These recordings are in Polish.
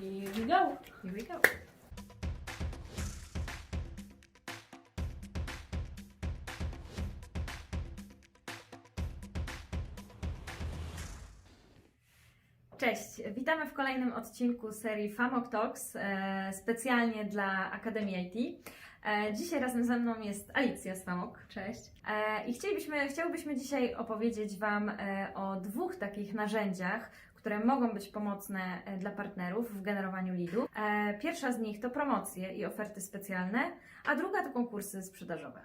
Here we go. Here we go. Cześć, witamy w kolejnym odcinku serii Famok Talks, e, specjalnie dla Akademii IT. E, dzisiaj razem ze mną jest Alicja z Famok. Cześć. E, I chcielibyśmy, chciałbyśmy dzisiaj opowiedzieć Wam e, o dwóch takich narzędziach, które mogą być pomocne e, dla partnerów w generowaniu leadów. E, Pierwsza z nich to promocje i oferty specjalne, a druga to konkursy sprzedażowe.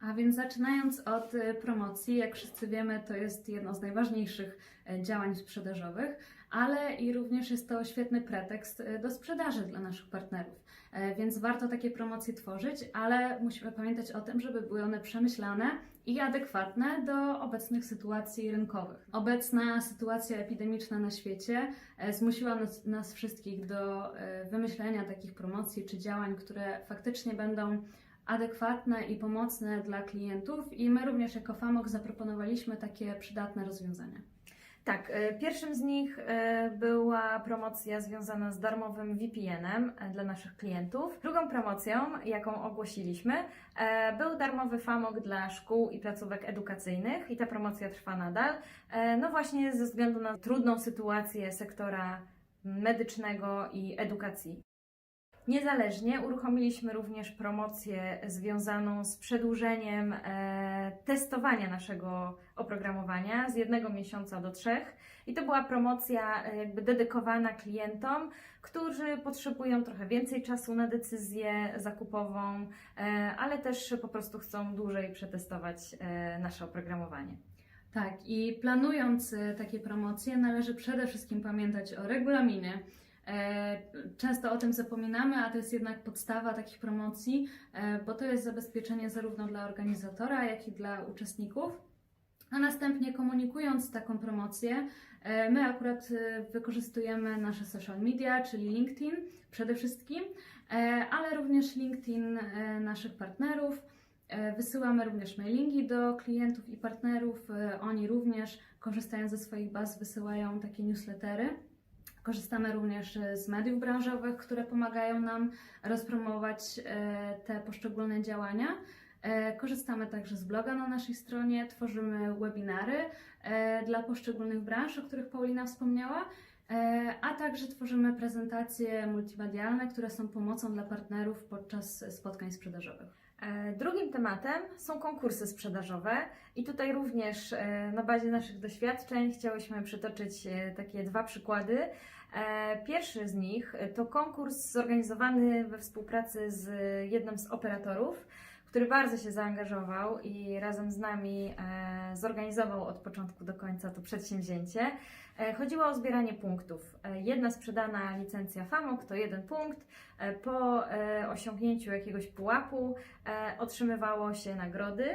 A więc zaczynając od e, promocji, jak wszyscy wiemy, to jest jedno z najważniejszych działań sprzedażowych, ale i również jest to świetny pretekst e, do sprzedaży dla naszych partnerów. E, Więc warto takie promocje tworzyć, ale musimy pamiętać o tym, żeby były one przemyślane i adekwatne do obecnych sytuacji rynkowych. Obecna sytuacja epidemiczna na świecie e, zmusiła nas, nas wszystkich do wymyślenia takich promocji czy działań, które faktycznie będą adekwatne i pomocne dla klientów i my również jako FAMOK zaproponowaliśmy takie przydatne rozwiązania. Tak, e, pierwszym z nich e, była promocja związana z darmowym VPN-em e, dla naszych klientów. Drugą promocją, jaką ogłosiliśmy, był darmowy FAMOK dla szkół i placówek edukacyjnych i ta promocja trwa nadal. No właśnie ze względu na trudną sytuację sektora medycznego i edukacji. Niezależnie uruchomiliśmy również promocję związaną z przedłużeniem e, testowania naszego oprogramowania z jednego miesiąca do trzech. I to była promocja e, jakby dedykowana klientom, którzy potrzebują trochę więcej czasu na decyzję zakupową, e, ale też po prostu chcą dłużej przetestować nasze oprogramowanie. Tak, i planując takie promocje, należy przede wszystkim pamiętać o regulaminie. E, Często o tym zapominamy, a to jest jednak podstawa takich promocji, e, bo to jest zabezpieczenie zarówno dla organizatora, jak i dla uczestników. A następnie komunikując taką promocję, e, my akurat wykorzystujemy nasze social media, czyli LinkedIn przede wszystkim, ale również LinkedIn naszych partnerów. Wysyłamy również mailingi do klientów i partnerów. Oni również, korzystając ze swoich baz, wysyłają takie newslettery. Korzystamy również e, z mediów branżowych, które pomagają nam rozpromować e, te poszczególne działania. E, Korzystamy także z bloga na naszej stronie, tworzymy webinary dla poszczególnych branż, o których Paulina wspomniała, a także tworzymy prezentacje multimedialne, które są pomocą dla partnerów podczas spotkań sprzedażowych. E, Drugim tematem są konkursy sprzedażowe i tutaj również e, na bazie naszych doświadczeń chciałyśmy przytoczyć e, takie dwa przykłady. Pierwszy z nich to konkurs zorganizowany we współpracy z jednym z operatorów, który bardzo się zaangażował i razem z nami e, zorganizował od początku do końca to przedsięwzięcie. E, Chodziło o zbieranie punktów. E, Jedna sprzedana licencja FAMOK to jeden punkt. Po osiągnięciu jakiegoś pułapu otrzymywało się nagrody.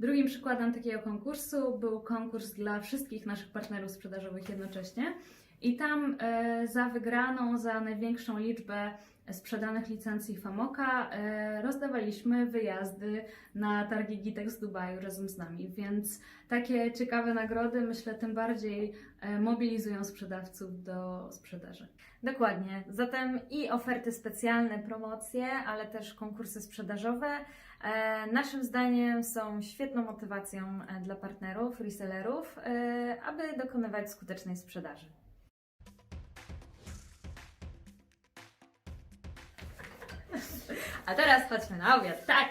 Drugim przykładem takiego konkursu był konkurs dla wszystkich naszych partnerów sprzedażowych jednocześnie. I tam e, za wygraną, za największą liczbę sprzedanych licencji Famoka e, rozdawaliśmy wyjazdy na targi Gitex z Dubaju razem z nami. Więc takie ciekawe nagrody, myślę, tym bardziej e, mobilizują sprzedawców do sprzedaży. Dokładnie. Zatem i oferty specjalne, promocje, ale też konkursy sprzedażowe naszym zdaniem są świetną motywacją dla partnerów, resellerów, aby dokonywać skutecznej sprzedaży. A teraz chodźmy na obiad. Tak!